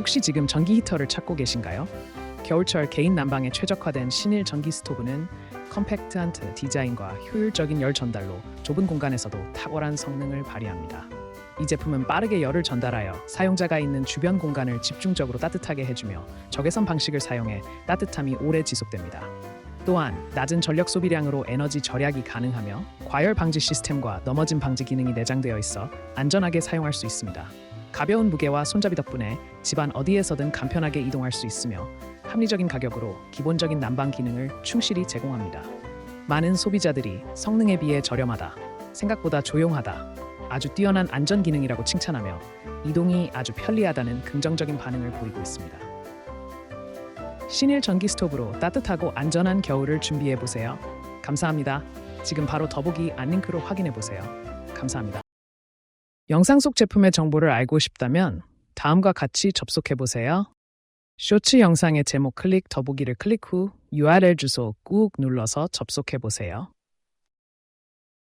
혹시 지금 전기 히터를 찾고 계신가요? 겨울철 개인 난방에 최적화된 신일 전기 스토브는 컴팩트한 디자인과 효율적인 열 전달로 좁은 공간에서도 탁월한 성능을 발휘합니다. 이 제품은 빠르게 열을 전달하여 사용자가 있는 주변 공간을 집중적으로 따뜻하게 해주며 적외선 방식을 사용해 따뜻함이 오래 지속됩니다. 또한 낮은 전력 소비량으로 에너지 절약이 가능하며 과열 방지 시스템과 넘어짐 방지 기능이 내장되어 있어 안전하게 사용할 수 있습니다. 가벼운 무게와 손잡이 덕분에 집안 어디에서든 간편하게 이동할 수 있으며 합리적인 가격으로 기본적인 난방 기능을 충실히 제공합니다. 많은 소비자들이 성능에 비해 저렴하다, 생각보다 조용하다, 아주 뛰어난 안전 기능이라고 칭찬하며 이동이 아주 편리하다는 긍정적인 반응을 보이고 있습니다. 신일 전기 스토브로 따뜻하고 안전한 겨울을 준비해 보세요. 감사합니다. 지금 바로 더보기 안링크로 확인해 보세요. 감사합니다. 영상 속 제품의 정보를 알고 싶다면 다음과 같이 접속해 보세요. 쇼츠 영상의 제목 클릭 더보기를 클릭 후 URL 주소 꾹 눌러서 접속해 보세요.